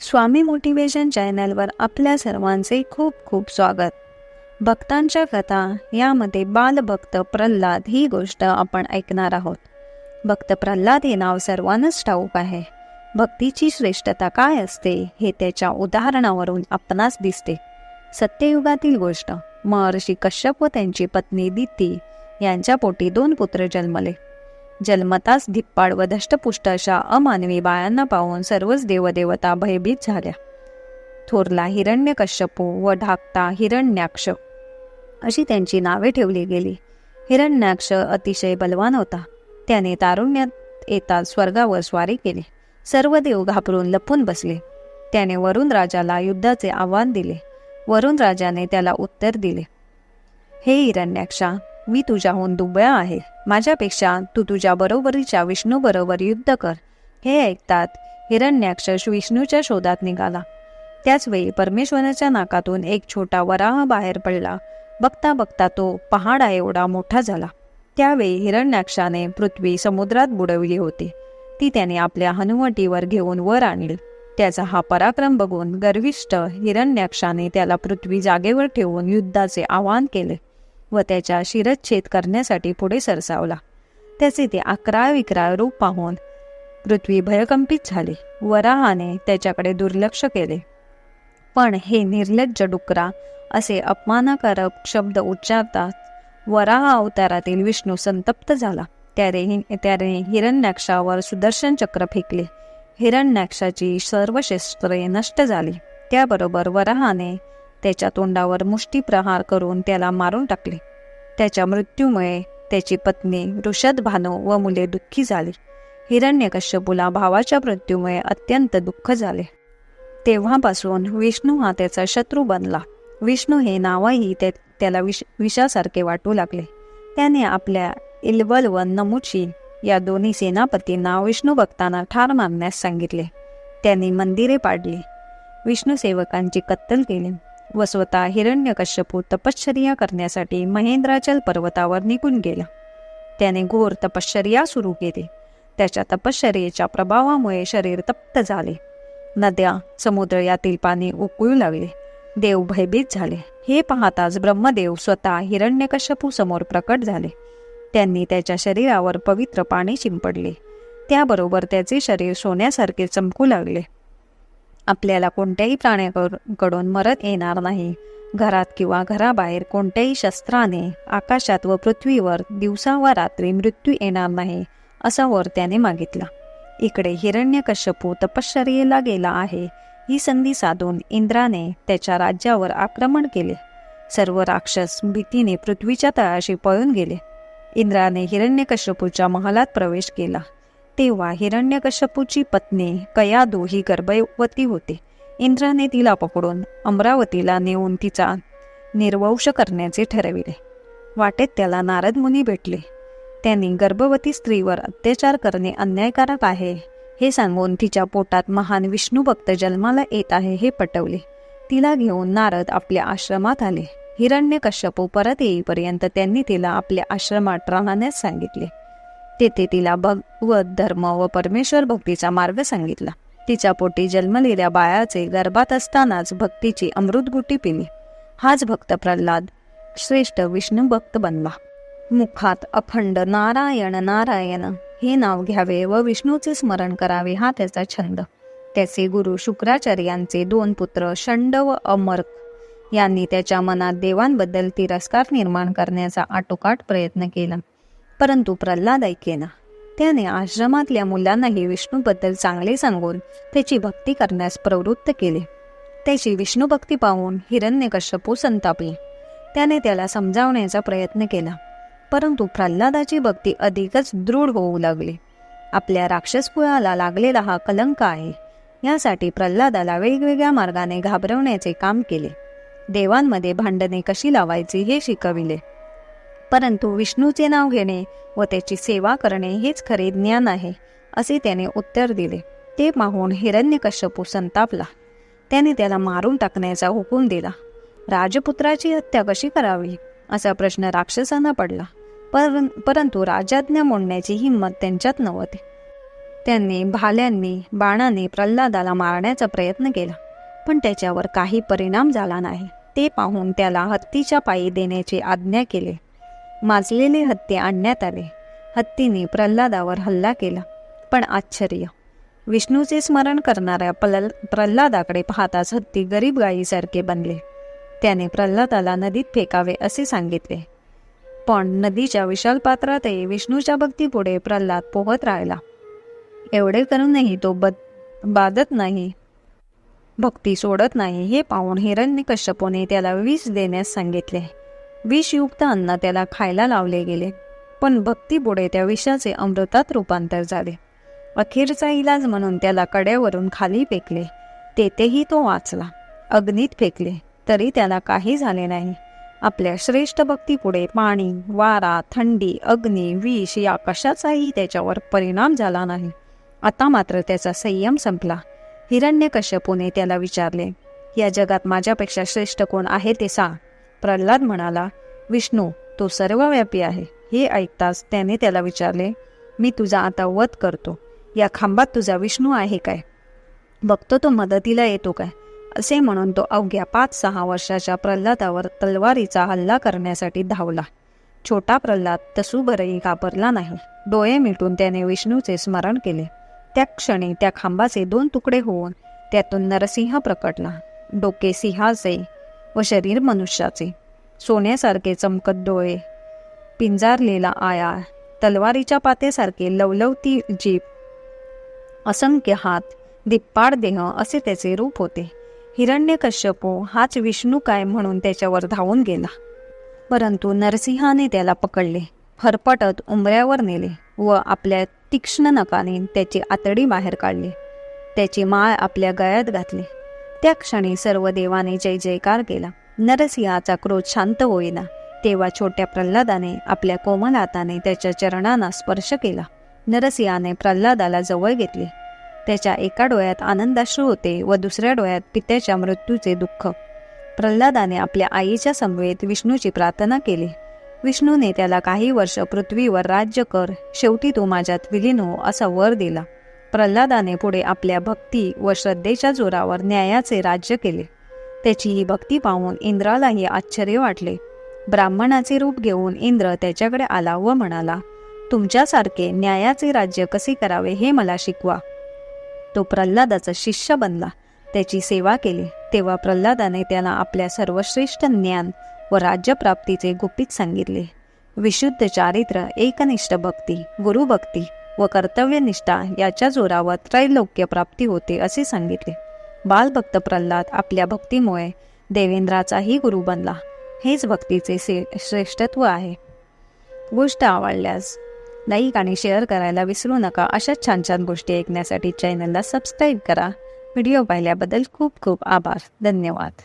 स्वामी motivation चॅनलवर आपल्या सर्वांचे खूप खूप स्वागत. भक्तांच्या कथा यामध्ये बालभक्त प्रल्हाद ही गोष्ट आपण ऐकणार आहोत. भक्त प्रल्हाद हे नाव सर्वांनाच ठाऊक आहे. भक्तीची श्रेष्ठता काय असते हे त्याच्या उदाहरणावरून आपणास दिसते. सत्ययुगातील गोष्ट महर्षी कश्यप व त्यांची पत्नी दिती यांच्या पोटी दोन पुत्र जन्मले. जन्मताच धिप्पाड व धष्टपुष्ट अशा अमानवी बायांना पाहून सर्वच देवदेवता भयभीत झाल्या. थोरला हिरण्यकश्यपू व ढाकता हिरण्याक्ष अशी त्यांची नावे ठेवली गेली. हिरण्याक्ष अतिशय बलवान होता. त्याने तारुण्यात येताच स्वर्गावर स्वारी केली. सर्व देव घाबरून लपून बसले. त्याने वरुण राजाला युद्धाचे आव्हान दिले. वरुण राजाने त्याला उत्तर दिले हे हिरण्याक्षा मी तुझ्याहून दुबळा आहे. माझ्यापेक्षा तू तुझ्या बरोबरीच्या विष्णू बरोबर युद्ध कर. हे ऐकतात हिरण्याक्ष विष्णूच्या शोधात निघाला. त्याचवेळी परमेश्वराच्या नाकातून एक छोटा वराह बाहेर पडला. बघता बघता तो पहाडा एवढा मोठा झाला. त्यावेळी हिरण्याक्षाने पृथ्वी समुद्रात बुडवली होती. ती त्याने आपल्या हनुवटीवर घेऊन वर आणली. त्याचा हा पराक्रम बघून गर्विष्ठ हिरण्याक्षाने त्याला पृथ्वी जागेवर ठेवून युद्धाचे आवाहन केले. व त्याच्या शिरच्छेद करण्यासाठी पुढे सरसावला. त्याचे ते अकरा विकराळ रूप पाहून पृथ्वी भयकंपित झाली. वराहाने त्याच्याकडे दुर्लक्ष केले. पण हे निर्लज्ज डुकरा असे अपमानकारक शब्द उच्चारतात वराह अवतारातील विष्णू संतप्त झाला. त्याने त्याने हिरण्याक्षावर सुदर्शन चक्र फेकले. हिरण्याक्षाची सर्व शस्त्रे नष्ट झाली. त्याबरोबर वराहाने त्याच्या तोंडावर मुष्टीप्रहार करून त्याला मारून टाकले. त्याच्या मृत्यूमुळे त्याची पत्नी ऋषद भानो व मुले दुःखी झाली. हिरण्यकश्यपूला भावाच्या मृत्यूमुळे अत्यंत दुःख झाले. तेव्हापासून विष्णू हा त्याचा शत्रू बनला. विष्णू हे नावही ते त्याला विष विषासारखे वाटू लागले. त्याने आपल्या इल्वल व नमुची या दोन्ही सेनापतींना विष्णू भक्तांना ठार मारण्यास सांगितले. त्यांनी मंदिरे पाडली. विष्णू सेवकांची कत्तल केली. व स्वतः हिरण्यकश्यपू तपश्चर्या करण्यासाठी महेंद्राचल पर्वतावर निघून गेला. त्याने घोर तपश्चर्या सुरू केली. त्याच्या तपश्चर्येच्या प्रभावामुळे शरीर तप्त झाले. नद्या समुद्र यातील पाणी उकळू लागले. देव भयभीत झाले. हे पाहताच ब्रह्मदेव स्वतः हिरण्यकश्यपू समोर प्रकट झाले. त्यांनी त्याच्या शरीरावर पवित्र पाणी शिंपडले. त्याबरोबर त्याचे शरीर सोन्यासारखे चमकू लागले. आपल्याला कोणत्याही प्राण्याकडून मरत येणार नाही. घरात किंवा घराबाहेर कोणत्याही शस्त्राने आकाशात व पृथ्वीवर दिवसा व रात्री मृत्यू येणार नाही असा वर त्याने मागितला. इकडे हिरण्यकश्यपू तपश्चर्येला गेला आहे. ही संधी साधून इंद्राने त्याच्या राज्यावर आक्रमण केले. सर्व राक्षस भीतीने पृथ्वीच्या तळाशी पळून गेले. इंद्राने हिरण्यकश्यपूच्या महालात प्रवेश केला. तेव्हा हिरण्यकश्यपूची पत्नी कयादू ही गर्भवती होती. इंद्राने तिला पकडून अमरावतीला नेऊन तिचा निर्वंश करण्याचे ठरविले. वाटेत त्याला नारद मुनी भेटले. त्यांनी गर्भवती स्त्रीवर अत्याचार करणे अन्यायकारक आहे हे सांगून तिच्या पोटात महान विष्णू भक्त जन्माला येत आहे हे पटवले. तिला घेऊन नारद आपल्या आश्रमात आले. हिरण्यकश्यपू परत येईपर्यंत त्यांनी तिला आपल्या आश्रमात राहण्यास सांगितले. तेथे तिला भगवत धर्म व परमेश्वर भक्तीचा मार्ग सांगितला. तिच्या पोटी जन्मलेल्या बाळाचे गर्भात असतानाच भक्तीची अमृतगुटी पिली. हाच भक्त प्रल्हाद श्रेष्ठ विष्णू भक्त बनला. मुखात अखंड नारायण नारायण हे नाव घ्यावे व विष्णूचे स्मरण करावे हा त्याचा छंद. त्याचे गुरु शुक्राचार्यांचे दोन पुत्र शंड व अमर्क यांनी त्याच्या मनात देवांबद्दल तिरस्कार निर्माण करण्याचा आटोकाट प्रयत्न केला. परंतु प्रल्हाद ऐकेना त्याने आश्रमातल्या मुलांनाही विष्णूबद्दल चांगले सांगून त्याची भक्ती करण्यास प्रवृत्त केले. त्याची विष्णुभक्ती पाहून हिरण्यकश्यपू संतापले. त्याने त्याला समजावण्याचा प्रयत्न केला. परंतु प्रल्हादाची भक्ती अधिकच दृढ होऊ लागली. आपल्या राक्षस कुळाला लागलेला हा कलंक आहे. यासाठी प्रल्हादाला वेगवेगळ्या मार्गाने घाबरवण्याचे काम केले. देवांमध्ये भांडणे कशी लावायची हे शिकविले. परंतु विष्णूचे नाव घेणे व त्याची सेवा करणे हेच खरे ज्ञान आहे असे त्याने उत्तर दिले. ते पाहून हिरण्यकश्यपू संतापला. त्याने त्याला मारून टाकण्याचा हुकूम दिला. राजपुत्राची हत्या कशी करावी? असा प्रश्न राक्षसांना पडला. पर परंतु राजाज्ञा मोडण्याची हिंमत त्यांच्यात नव्हती. त्यांनी भाल्यांनी बाणाने प्रल्हादाला मारण्याचा प्रयत्न केला. पण त्याच्यावर काही परिणाम झाला नाही. ते पाहून त्याला हत्तीच्या पायी देण्याची आज्ञा केली. माजलेले हत्ती आणण्यात आले. हत्तीने प्रल्हादावर हल्ला केला. पण आश्चर्य. विष्णूचे स्मरण करणाऱ्या प्रल प्रल्हादाकडे पाहताच हत्ती गरीब गायीसारखे बनले. त्याने प्रल्हादाला नदीत फेकावे असे सांगितले. पण नदीच्या विशाल पात्रातही विष्णूच्या भक्तीपुढे प्रल्हाद पोहत राहिला. एवढे करूनही तो बद बाधत नाही. भक्ती सोडत नाही हे पाहून हिरण्यकश्यपूने त्याला विष देण्यास सांगितले. विषयुक्त अन्न त्याला खायला लावले गेले. पण भक्तीपुढे त्या विषाचे अमृतात रूपांतर झाले. अखेरचा इलाज म्हणून त्याला कड्यावरून खाली फेकले. तेथेही तो वाचला. अग्नीत फेकले. तरी त्याला काही झाले नाही. आपल्या श्रेष्ठ भक्तीपुढे पाणी वारा थंडी अग्नी विष या कशाचाही त्याच्यावर परिणाम झाला नाही. आता मात्र त्याचा संयम संपला. हिरण्यकश्यपूने त्याला विचारले या जगात माझ्यापेक्षा श्रेष्ठ कोण आहे ते सांग. प्रल्हाद म्हणाला विष्णू तो सर्वव्यापी आहे. हे ऐकताच त्याने त्याला विचारले मी तुझा आता वध करतो. या खांबात तुझा विष्णू आहे काय? बघतो तो मदतीला येतो काय? असे म्हणून तो अवघ्या पाच सहा वर्षाच्या प्रल्हादावर तलवारीचा हल्ला करण्यासाठी धावला. छोटा प्रल्हाद तसूभरही घाबरला नाही. डोळे मिटून त्याने विष्णूचे स्मरण केले. त्या क्षणी त्या खांबाचे दोन तुकडे होऊन त्यातून नरसिंह प्रकटला. डोके सिंहाचे व शरीर मनुष्याचे. सोन्यासारखे चमकत डोळे. पिंजारलेला आया तलवारीच्या पातेसारखे लवलवती जीभ. असंख्य हात. दिप्पाड देह असे त्याचे रूप होते. हिरण्यकश्यपू हाच विष्णू काय म्हणून त्याच्यावर धावून गेला. परंतु नरसिंहाने त्याला पकडले. फरफटत उंबऱ्यावर नेले व आपल्या तीक्ष्ण नकाने त्याची आतडी बाहेर काढली. त्याची माळ आपल्या गळ्यात घातली. त्या क्षणी सर्व देवाने जय जयकार केला. नरसिंहाचा क्रोध शांत होईना. तेव्हा छोट्या प्रल्हादाने आपल्या कोमल हाताने त्याच्या चरणांना स्पर्श केला. नरसिंहाने प्रल्हादाला जवळ घेतले. त्याच्या एका डोळ्यात आनंदाश्रू होते व दुसऱ्या डोळ्यात पित्याच्या मृत्यूचे दुःख. प्रल्हादाने आपल्या आईच्या समवेत विष्णूची प्रार्थना केली. विष्णूने त्याला काही वर्ष पृथ्वीवर राज्य कर. शेवटी तो माझ्यात विलीन हो असा वर दिला. प्रल्हादाने पुढे आपल्या भक्ती व श्रद्धेच्या जोरावर न्यायाचे राज्य केले. त्याची ही भक्ती पाहून इंद्रालाही आश्चर्य वाटले. ब्राह्मणाचे रूप घेऊन इंद्र त्याच्याकडे आला व म्हणाला तुमच्यासारखे न्यायाचे राज्य कसे करावे हे मला शिकवा. तो प्रल्हादाचा शिष्य बनला. त्याची सेवा केली. तेव्हा प्रल्हादाने त्याला आपल्या सर्वश्रेष्ठ ज्ञान व राज्यप्राप्तीचे गुपित सांगितले. विशुद्ध चारित्र्य एकनिष्ठ भक्ती गुरुभक्ती व कर्तव्यनिष्ठा याच्या जोरावर त्रैलोक्य प्राप्ती होते असे सांगितले. बालभक्त प्रल्हाद आपल्या भक्तीमुळे देवेंद्राचाही गुरु बनला. हेच भक्तीचे श्रेष्ठत्व आहे. गोष्ट आवडल्यास लाईक आणि शेअर करायला विसरू नका. अशाच छान छान गोष्टी ऐकण्यासाठी चॅनलला सबस्क्राईब करा. व्हिडिओ पाहिल्याबद्दल खूप खूप आभार. धन्यवाद.